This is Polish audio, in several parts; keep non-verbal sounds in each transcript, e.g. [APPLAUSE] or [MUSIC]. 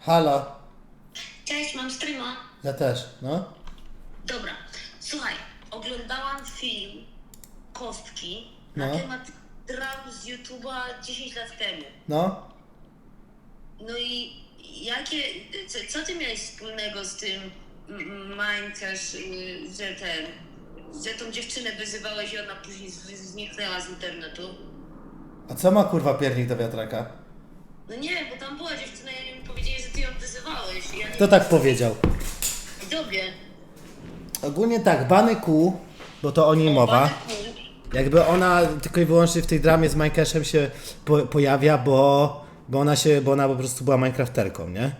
Halo, Cześć, mam streama. ja też, no. Dobra, słuchaj, oglądałam film Kostki na No. temat dram z YouTube'a 10 lat temu. No, No i jakie, co, co ty miałeś wspólnego z tym mm, Minecraft, y, że ten, że tą dziewczynę wyzywałeś i ona później z- zniknęła z internetu? a co ma kurwa piernik do wiatraka? No nie, bo tam była dziewczyna i mi powiedzieli, że ty ją wyzywałeś. i Ja nie Kto tak powiedział? Tobie. Ogólnie tak, Bany Ku, bo to o niej mowa. Jakby ona tylko i wyłącznie w tej dramie z Minecraftem się po, pojawia, bo, bo ona się, bo ona po prostu była Minecrafterką, nie?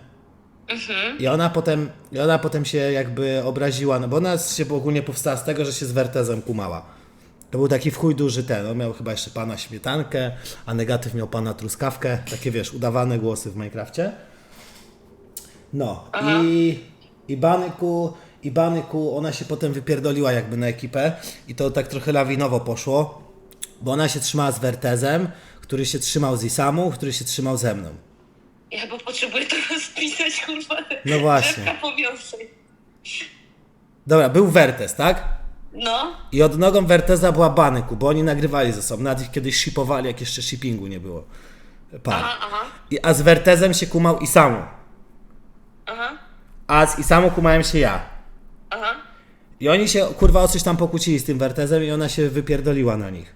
I ona potem, i ona potem się jakby obraziła, no bo ona się ogólnie powstała z tego, że się z Wertezem kumała. To był taki w chuj duży ten, on miał chyba jeszcze pana śmietankę, a negatyw miał pana truskawkę, takie wiesz, udawane głosy w Minecrafcie. No i, i Banyku, i Banyku, ona się potem wypierdoliła jakby na ekipę i to tak trochę lawinowo poszło, bo ona się trzymała z Wertezem, który się trzymał z Isamu, który się trzymał ze mną. Ja chyba potrzebuję to rozpisać, kurwa. No właśnie. Dobra, był Wertez, tak? No, I od nogą Werteza była Banyku, bo oni nagrywali ze sobą, nawet ich kiedyś shipowali, jak jeszcze shippingu nie było. Par. aha, aha, I, a z Wertezem się kumał Isamu, aha, a z Isamu kumałem się ja. aha. I oni się kurwa o coś tam pokłócili z tym Wertezem i ona się wypierdoliła na nich.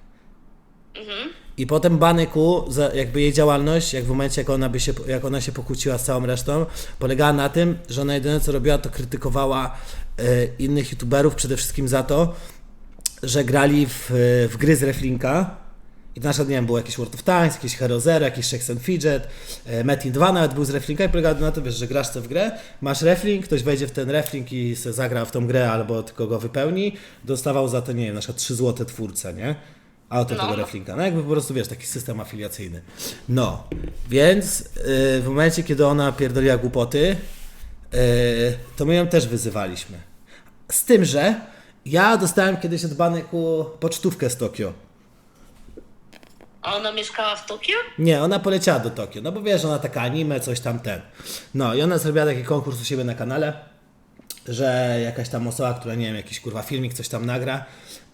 I potem Banyku, za- jakby jej działalność, jak w momencie jak ona, by się, jak ona się pokłóciła z całą resztą, polegała na tym, że ona jedyne co robiła to krytykowała e, innych youtuberów przede wszystkim za to, że grali w, w gry z Reflinka. I to na przykład, nie wiem, było jakieś World of Tanks, jakieś Hero Zero, jakiś Shakes and Fidget, e, Metin 2 nawet był z Reflinka i polegało na tym, wiesz, że grasz co w grę, masz Reflink, ktoś wejdzie w ten Reflink i zagra w tą grę albo tylko go wypełni, dostawał za to, nie wiem, na przykład 3 złote twórcę, nie? Autor tego Reflinka. No jakby po prostu, wiesz, taki system afiliacyjny. No, więc yy, w momencie, kiedy ona pierdoliła głupoty, yy, to my ją też wyzywaliśmy. Z tym, że ja dostałem kiedyś od Baneku pocztówkę z Tokio. A ona mieszkała w Tokio? Nie, ona poleciała do Tokio, no bo wiesz, ona taka anime, coś tam ten. No i ona zrobiła taki konkurs u siebie na kanale, że jakaś tam osoba, która nie wiem, jakiś kurwa filmik, coś tam nagra,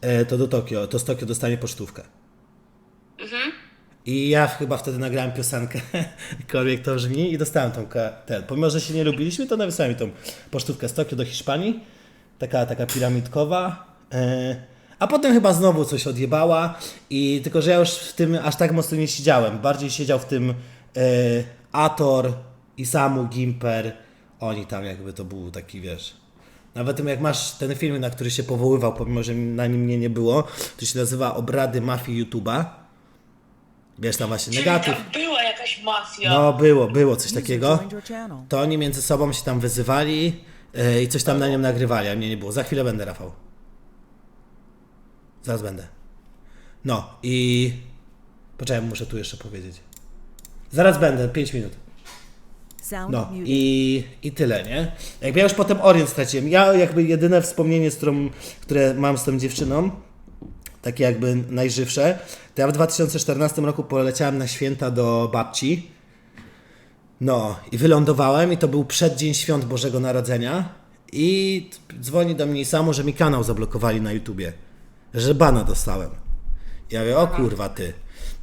e, to do Tokio, to z Tokio dostanie pocztówkę. I ja chyba wtedy nagrałem piosenkę, [LAUGHS] jakkolwiek to brzmi, i dostałem tą ten. Pomimo, że się nie lubiliśmy, to napisałem mi tą pocztówkę z Tokio do Hiszpanii, taka, taka piramidkowa. E, a potem chyba znowu coś odjebała, i tylko, że ja już w tym aż tak mocno nie siedziałem. Bardziej siedział w tym e, Ator, Isamu, Gimper. Oni tam jakby to był taki, wiesz... Nawet tym, jak masz ten film, na który się powoływał, pomimo, że na nim mnie nie było, to się nazywa Obrady Mafii YouTube'a. Wiesz, tam właśnie negatyw. Tam była jakaś mafia. No, było, było coś takiego. To oni między sobą się tam wyzywali e, i coś tam na nim nagrywali, a mnie nie było. Za chwilę będę, Rafał. Zaraz będę. No i... Poczekaj, muszę tu jeszcze powiedzieć. Zaraz będę, 5 minut. No i, i tyle, nie? Jakby ja już potem orient straciłem. Ja jakby jedyne wspomnienie, z którą, które mam z tą dziewczyną, takie jakby najżywsze, to ja w 2014 roku poleciałem na święta do babci. No i wylądowałem i to był przeddzień świąt Bożego Narodzenia i dzwoni do mnie samo, że mi kanał zablokowali na YouTubie. Że bana dostałem. Ja mówię, o kurwa ty.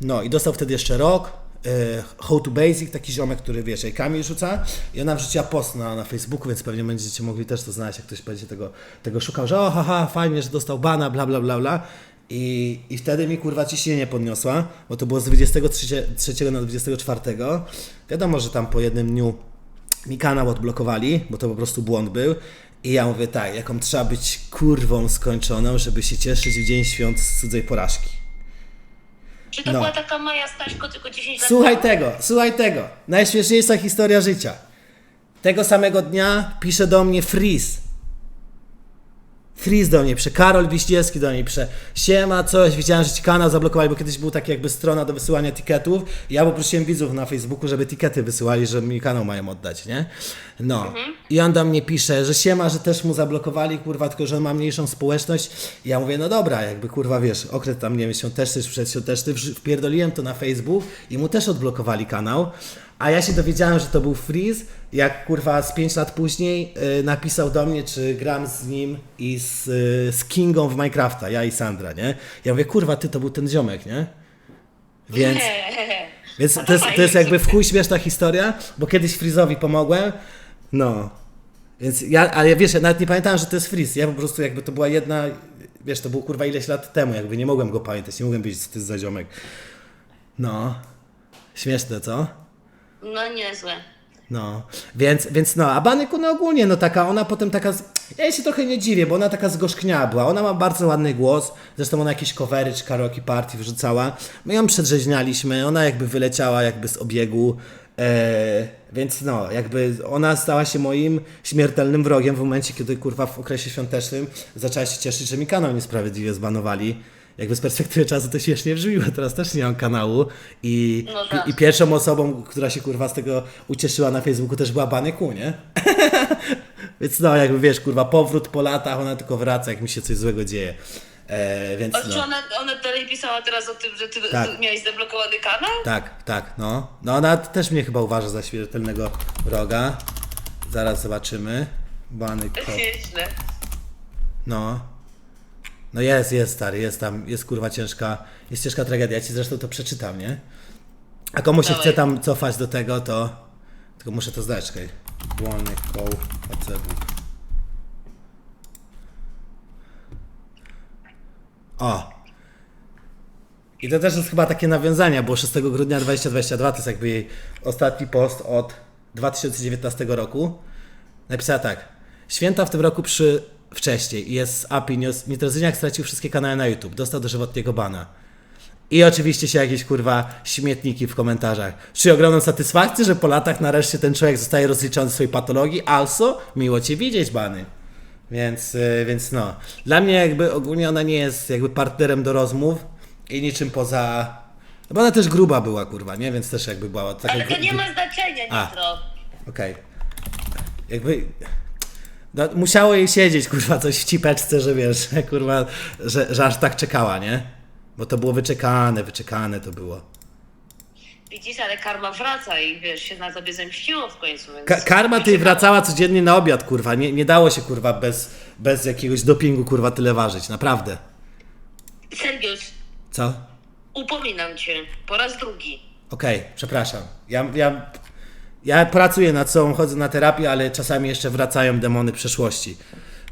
No i dostał wtedy jeszcze rok. E, How to Basic, taki ziomek, który wiesz, jajkami rzuca i ona wrzuciła post na, na Facebooku, więc pewnie będziecie mogli też to znaleźć, jak ktoś będzie tego, tego szukał, że o haha, fajnie, że dostał bana, bla bla bla bla. I, I wtedy mi kurwa ciśnienie podniosła, bo to było z 23 na 24. Wiadomo, że tam po jednym dniu mi kanał odblokowali, bo to po prostu błąd był. I ja mówię tak, jaką trzeba być kurwą skończoną, żeby się cieszyć w dzień świąt z cudzej porażki. Czy to no. była taka Maja Staśko tylko 10 lat Słuchaj temu? tego, słuchaj tego. Najśmieszniejsza historia życia. Tego samego dnia pisze do mnie Freeze. Freeze do mnie pisze, Karol Wiśniewski do mnie pisze, siema, coś, widziałem, że ci kanał zablokowali, bo kiedyś był taki jakby strona do wysyłania tiketów ja poprosiłem widzów na Facebooku, żeby tikety wysyłali, że mi kanał mają oddać, nie? No. I on do mnie pisze, że siema, że też mu zablokowali, kurwa, tylko że on ma mniejszą społeczność. I ja mówię, no dobra, jakby kurwa, wiesz, okres tam, nie wiem, świąteczny przedświąteczny, wpierdoliłem to na Facebook i mu też odblokowali kanał. A ja się dowiedziałem, że to był Freeze, jak kurwa z 5 lat później y, napisał do mnie, czy gram z nim i z, y, z Kingą w Minecrafta, ja i Sandra, nie? Ja mówię, kurwa, ty to był ten ziomek, nie? Więc, więc to, jest, to jest jakby w chuj śmieszna historia, bo kiedyś Freeze'owi pomogłem, no. Więc ja, ale wiesz, ja nawet nie pamiętałem, że to jest Freeze, ja po prostu jakby to była jedna, wiesz, to było kurwa ileś lat temu, jakby nie mogłem go pamiętać, nie mogłem wiedzieć, co to jest za ziomek. No. Śmieszne, co? No niezłe. No, więc, więc no, a Banyku no ogólnie, no taka, ona potem taka, ja się trochę nie dziwię, bo ona taka zgorzkniała była, ona ma bardzo ładny głos, zresztą ona jakieś covery czy karaoke party wrzucała, my ją przedrzeźnialiśmy, ona jakby wyleciała jakby z obiegu, e, więc no, jakby ona stała się moim śmiertelnym wrogiem w momencie, kiedy kurwa w okresie świątecznym zaczęła się cieszyć, że mi kanał niesprawiedliwie zbanowali. Jakby z perspektywy czasu to śmiesznie brzmiło, teraz też nie mam kanału i, No tak. i, i pierwszą osobą, która się kurwa z tego ucieszyła na Facebooku też była Banyku, nie? [LAUGHS] więc no, jakby wiesz, kurwa, powrót po latach, ona tylko wraca, jak mi się coś złego dzieje. E, więc czy no. ona, ona dalej pisała teraz o tym, że ty Tak. miałeś zablokowany kanał? Tak, tak, no. No ona też mnie chyba uważa za śmiertelnego wroga. Zaraz zobaczymy. Banyko. [LAUGHS] Nieźle. No. No jest, jest stary, jest tam, jest kurwa ciężka, jest ciężka tragedia. Ja ci zresztą to przeczytam, nie? A komu się Dawaj. chce tam cofać do tego, to... Tylko muszę to zdać, czekaj. Błony, koł, ocebuk. O! I to też jest chyba takie nawiązanie, bo 6 grudnia 2022 to jest jakby jej ostatni post od 2019 roku. Napisała tak. Święta w tym roku przy wcześniej i jest z API News. Nitrozyniak stracił wszystkie kanały na YouTube. Dostał dożywotniego bana. I oczywiście się jakieś kurwa śmietniki w komentarzach. Czy ogromną satysfakcję, że po latach nareszcie ten człowiek zostaje rozliczony z swojej patologii? Also, miło cię widzieć, bany. Więc, y, więc no. Dla mnie jakby ogólnie ona nie jest jakby partnerem do rozmów i niczym poza... No bo ona też gruba była, kurwa, nie? Więc też jakby była taka... Ale to nie ma znaczenia, A. Nitro. Okej. Jakby. No, musiało jej siedzieć, kurwa, coś w cipeczce, że wiesz, [LAUGHS] kurwa, że, że aż tak czekała, nie? Bo to było wyczekane, wyczekane to było. Widzisz, ale karma wraca i wiesz, się na tobie zemściło w końcu, więc... Ka- karma tej wracała codziennie na obiad, kurwa. Nie, nie dało się, kurwa, bez, bez jakiegoś dopingu, kurwa, tyle ważyć. Naprawdę. Sergiusz, Co? upominam cię po raz drugi. Okej, przepraszam. Ja, ja, ja pracuję nad sobą, chodzę na terapię, ale czasami jeszcze wracają demony przeszłości.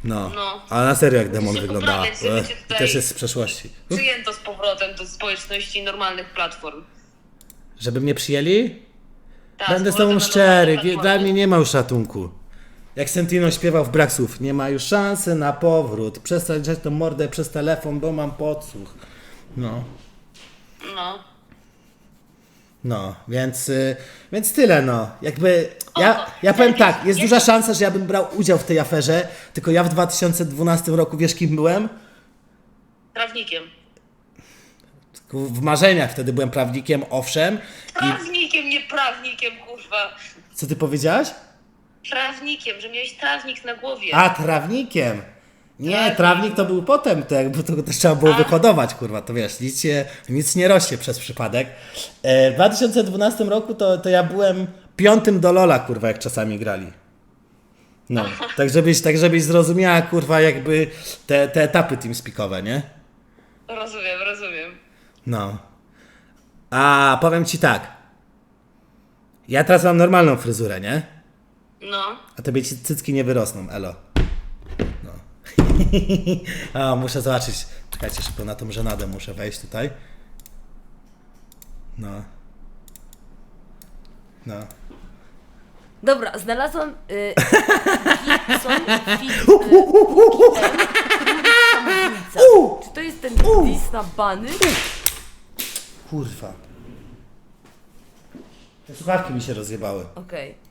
No. No. A na serio jak demon wyglądała. Ech, Też jest z przeszłości. Przyjęto z powrotem do społeczności normalnych platform. Żeby mnie przyjęli? Tak, Będę z tobą szczery, dla mnie nie ma już ratunku. Jak Sentino śpiewał w brak słów, nie ma już szansy na powrót. Przestań drzeć tą mordę przez telefon, bo mam podsłuch. No, No. No, więc, y, więc tyle no. Jakby, ja, ja powiem tak, jest duża szansa, że ja bym brał udział w tej aferze, tylko ja w 2012 roku, wiesz kim byłem? Prawnikiem. W marzeniach wtedy byłem prawnikiem, owszem. Prawnikiem, nie prawnikiem, kurwa. co ty powiedziałaś? Prawnikiem, że miałeś trawnik na głowie. A, trawnikiem. Nie, Trawnik. trawnik to był potem, tak, bo to też trzeba było wyhodować, kurwa, to wiesz, nic, się, nic nie rośnie przez przypadek. E, w 2012 roku to, to ja byłem piątym do Lola, kurwa, jak czasami grali. No, [LAUGHS] tak żebyś, tak żebyś zrozumiała, kurwa, jakby te, te etapy teamspeakowe, nie? Rozumiem, rozumiem. No. A powiem ci tak. Ja teraz mam normalną fryzurę, nie? No. A tobie ci cycki nie wyrosną, elo. [LAUGHS] A, muszę zobaczyć. Czekajcie, szybko na tą żenadę muszę wejść tutaj. No. No. Dobra, znalazłam y, [LAUGHS] Gibson Fit y. Czy to jest ten dis na bany? Kurwa. Te słuchawki mi się rozjebały. Okej.